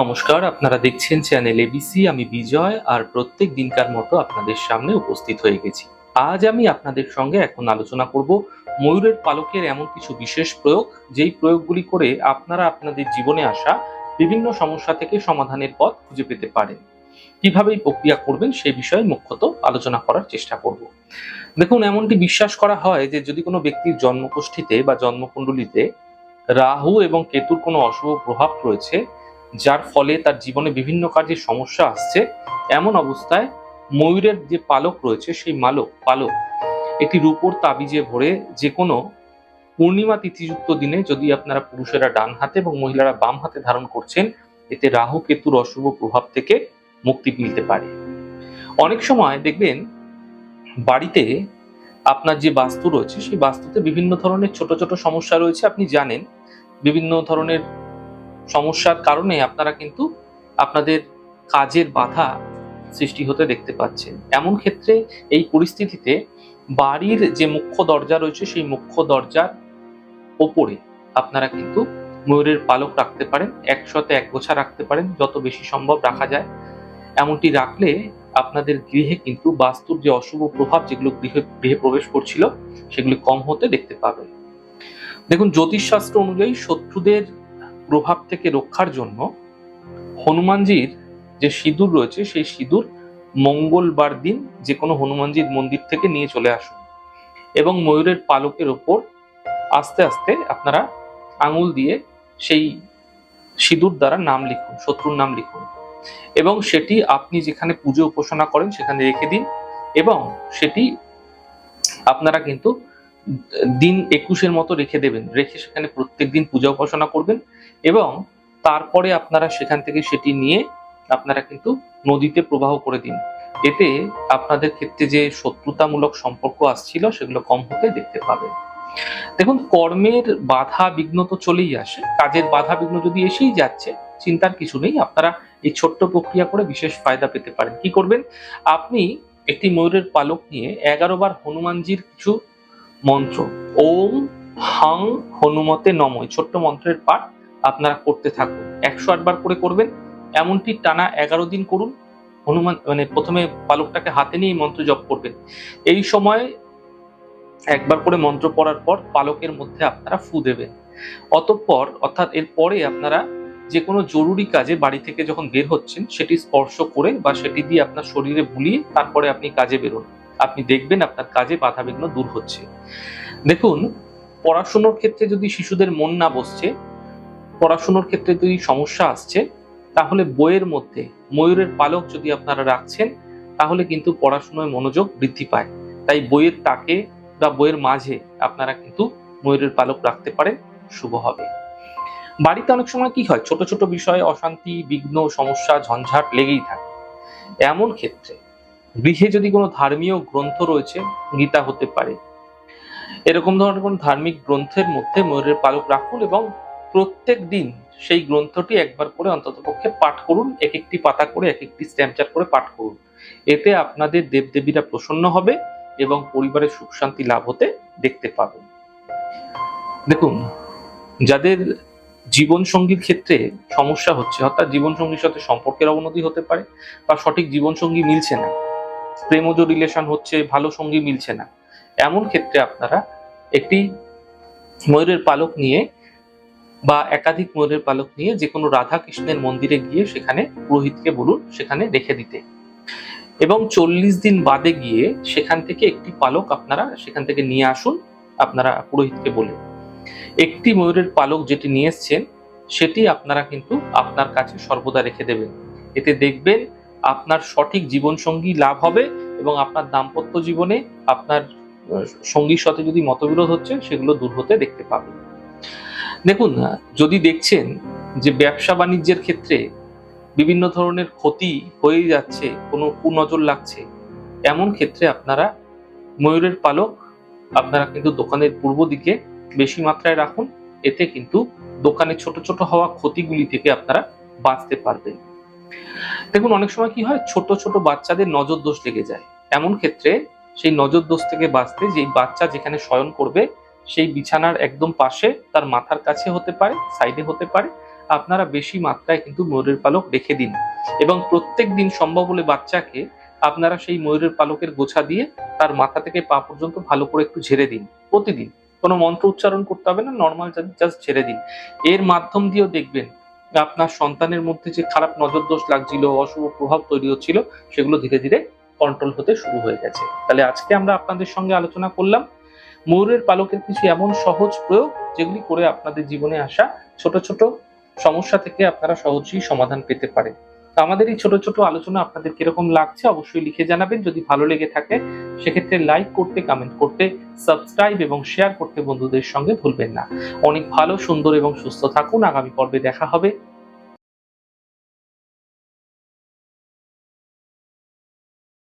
নমস্কার, আপনারা দেখছেন চ্যানেল এবিসি আমি বিজয়, আর প্রত্যেক দিনকার মতো আপনাদের সামনে উপস্থিত হয়ে গেছি। আজ আমি আপনাদের সঙ্গে এখন আলোচনা করব ময়ূরের পালকের এমন কিছু বিশেষ প্রয়োগ, যেই প্রয়োগগুলি করে আপনারা আপনাদের জীবনে আসা বিভিন্ন সমস্যা থেকে সমাধানের পথ খুঁজে পেতে পারেন। কীভাবে এই প্রক্রিয়া করবেন সেই বিষয়ে মুখ্যত আলোচনা করার চেষ্টা করব। দেখুন, এমনটি বিশ্বাস করা হয় যে যদি কোনো ব্যক্তির জন্মকুষ্ঠিতে বা জন্মকুণ্ডলিতে রাহু এবং কেতুর কোনো অশুভ প্রভাব রয়েছে যার ফলে তার জীবনে বিভিন্ন কাজে সমস্যা আসছে। এমন অবস্থায় ময়ূরের যে পালক রয়েছে, সেই মালক, পালক, একটি রূপোর তাবিজে ভরে যে কোনো পূর্ণিমা তিথিযুক্ত দিনে যদি আপনারা পুরুষেরা ডান হাতে এবং মহিলারা বাম হাতে ধারণ করছেন, এতে রাহু, কেতুর অশুভ প্রভাব থেকে মুক্তি মিলতে পারে। অনেক সময় দেখবেন বাড়িতে আপনার যে বাস্তু রয়েছে, সেই বাস্তুতে বিভিন্ন ধরনের ছোট ছোট সমস্যা রয়েছে, আপনি জানেন। বিভিন্ন ধরনের সমস্যার কারণে আপনারা কিন্তু আপনাদের কাজের বাধা সৃষ্টি হতে দেখতে পাচ্ছেন। এমন ক্ষেত্রে এই পরিস্থিতিতে বাড়ির যে মুখ্য দরজা রয়েছে, সেই মুখ্য দরজার ওপরে আপনারা কিন্তু ময়ূরের পালক রাখতে পারেন, একসাথে এক গোছা রাখতে পারেন, যত বেশি সম্ভব রাখা যায়। এমনটি রাখলে আপনাদের গৃহে কিন্তু বাস্তুর যে অশুভ প্রভাব, যেগুলো গৃহে গৃহে প্রবেশ করছিল, সেগুলি কম হতে দেখতে পাবেন। দেখুন, জ্যোতিষশাস্ত্র অনুযায়ী শত্রুদের প্রভাব থেকে রক্ষার জন্য হনুমানজির যে সিঁদুর রয়েছে, সেই সিঁদুর মঙ্গলবার দিন যে কোনো হনুমানজির মন্দির থেকে নিয়ে চলে আসুন এবং ময়ূরের পালকের ওপর আস্তে আস্তে আপনারা আঙুল দিয়ে সেই সিঁদুর দ্বারা নাম লিখুন, শত্রুর নাম লিখুন এবং সেটি আপনি যেখানে পুজো উপাসনা করেন সেখানে রেখে দিন এবং সেটি আপনারা কিন্তু দিন একুশের মতো রেখে দেবেন। রেখে সেখানে প্রত্যেক দিন পূজা উপাসনা করবেন এবং তারপরে আপনারা সেখান থেকে সেটি নিয়ে আপনারা কিন্তু নদীতে প্রবাহ করে দিন। এতে আপনাদের ক্ষেত্রে যে শত্রুতামূলক সম্পর্ক আসছিল সেগুলো কম হতে দেখতে পাবেন। দেখুন, কর্মের বাধা বিঘ্ন তো চলেই আসে। কাজের বাধা বিঘ্ন যদি এসেই যাচ্ছে, চিন্তার কিছু নেই। আপনারা এই ছোট্ট প্রক্রিয়া করে বিশেষ ফায়দা পেতে পারেন। কি করবেন? আপনি একটি ময়ূরের পালক নিয়ে এগারো বার হনুমানজির কিছু মন্ত্র। ওম হাং হনুমতে নময় ছোট্ট মন্ত্রের পাঠ আপনারা করতে থাকুন। একশো আটবার করে করবেন। এমনটি টানা এগারো দিন করুন। হনুমান মানে প্রথমে পালকটাকে হাতে নিয়ে মন্ত্র জপ করবেন। এই সময় একবার করে মন্ত্র পড়ার পর পালকের মধ্যে আপনারা ফু দেবেন। অতঃপর, অর্থাৎ এর পরে আপনারা যে কোনো জরুরি কাজে বাড়ি থেকে যখন বের হচ্ছেন, সেটি স্পর্শ করে বা সেটি দিয়ে আপনার শরীরে বুলিয়ে তারপরে আপনি কাজে বেরোন। আপনি দেখবেন আপনার কাজে বাধা বিঘ্ন দূর হচ্ছে। দেখুন, পড়াশুনোর ক্ষেত্রে যদি শিশুদের মন না বসছে, পড়াশুনোর ক্ষেত্রে যদি সমস্যা আসছে, তাহলে বইয়ের মধ্যে ময়ূরের পালক যদি আপনারা রাখছেন, তাহলে কিন্তু পড়াশোনায় মনোযোগ বৃদ্ধি পায়। তাই বইয়ের তাকে বা বইয়ের মাঝে আপনারা কিন্তু ময়ূরের পালক রাখতে পারেন, শুভ হবে। বাড়িতে অনেক সময় কি হয়? ছোট ছোট বিষয়ে অশান্তি, বিঘ্ন, সমস্যা, ঝঞ্ঝাট লেগেই থাকে। এমন ক্ষেত্রে গৃহে যদি কোনো ধর্মীয় গ্রন্থ রয়েছে, গীতা হতে পারে। এরকম ধরনের কোনো ধার্মিক গ্রন্থের মধ্যে ময়ূরের পালক রাখুন এবং প্রত্যেক দিন সেই গ্রন্থটি একবার করে অন্ততপক্ষে পাঠ করুন, এক একটি পাতা করে, এক একটি স্ট্যাম্পচার করে পাঠ করুন। এতে আপনাদের দেবদেবীরা প্রসন্ন হবে এবং পরিবারের সুখ শান্তি লাভ হতে দেখতে পাবেন। দেখুন, যাদের জীবন সঙ্গীর ক্ষেত্রে সমস্যা হচ্ছে, অর্থাৎ জীবন সঙ্গীর সাথে সম্পর্কের অবনতি হতে পারে বা সঠিক জীবন সঙ্গী মিলছে না প্রেমজ রিলেশন হচ্ছে, ভালো সঙ্গী মিলছে না। এমন ক্ষেত্রে আপনারা একটি ময়ূরের পালক নিয়ে বা একাধিক ময়ূরের পালক নিয়ে যে কোনো রাধা কৃষ্ণের মন্দিরে গিয়ে সেখানে পুরোহিতকে বলুন, সেখানে রেখে দিতে। এবং চল্লিশ দিন বাদে গিয়ে সেখান থেকে একটি পালক আপনারা সেখান থেকে নিয়ে আসুন, আপনারা পুরোহিতকে বলে একটি ময়ূরের পালক যেটি নিয়ে এসছেন, সেটি আপনারা কিন্তু আপনার কাছে সর্বদা রেখে দেবেন। এতে দেখবেন আপনার সঠিক জীবনসঙ্গী লাভ হবে এবং আপনার দাম্পত্য জীবনে আপনার সঙ্গীর সাথে যদি মতবিরোধ হচ্ছে, সেগুলো দূর হতে দেখতে পাবেন দেখুন যদি দেখছেন যে ব্যবসা বাণিজ্যের ক্ষেত্রে বিভিন্ন ধরনের ক্ষতি হয়ে যাচ্ছে, কোনো কুনজর লাগছে, এমন ক্ষেত্রে আপনারা ময়ূরের পালক আপনারা কিন্তু দোকানের পূর্ব দিকে বেশি মাত্রায় রাখুন। এতে কিন্তু দোকানে ছোট ছোট হওয়া ক্ষতিগুলি থেকে আপনারা বাঁচতে পারবেন। দেখুন, অনেক সময় কি হয়, ছোট ছোট বাচ্চাদের নজর দোষ লেগে যায়। এমন ক্ষেত্রে সেই নজর দোষ থেকে বাঁচতে যেই বাচ্চা যেখানে শয়ন করবে, সেই বিছানার একদম পাশে তার মাথার কাছে হতে পারে সাইডে হতে পারে, আপনারা বেশি মাত্রায় কিন্তু ময়ূরের পালক রেখে দিন। এবং প্রত্যেক দিন সম্ভব হলে বাচ্চাকে আপনারা সেই ময়ূরের পালকের গোছা দিয়ে তার মাথা থেকে পা পর্যন্ত ভালো করে একটু ঝেড়ে দিন, প্রতিদিন। কোনো মন্ত্র উচ্চারণ করতে হবে না নর্মাল জাস্ট ঝেড়ে দিন। এর মাধ্যম দিয়েও দেখবেন আপনার সন্তানের মধ্যে যে খারাপ নজর দোষ লাগছিল, অশুভ প্রভাব তৈরি হচ্ছিল, সেগুলো ধীরে ধীরে কন্ট্রোল হতে শুরু হয়ে গেছে। তাহলে আজকে আমরা আপনাদের সঙ্গে আলোচনা করলাম, ময়ূরের পালকের কিছু এমন সহজ প্রয়োগ যেগুলি করে আপনাদের জীবনে আসা ছোট ছোট সমস্যা থেকে আপনারা সহজেই সমাধান পেতে পারেন। তো আমাদের এই ছোট ছোট আলোচনা আপনাদের কীরকম লাগছে অবশ্যই লিখে জানাবেন। যদি ভালো লেগে থাকে, সেক্ষেত্রে লাইক করতে কমেন্ট করতে সাবস্ক্রাইব এবং শেয়ার করতে বন্ধুদের সঙ্গে ভুলবেন না। অনেক ভালো, সুন্দর এবং সুস্থ থাকুন। আগামী পর্বে দেখা হবে।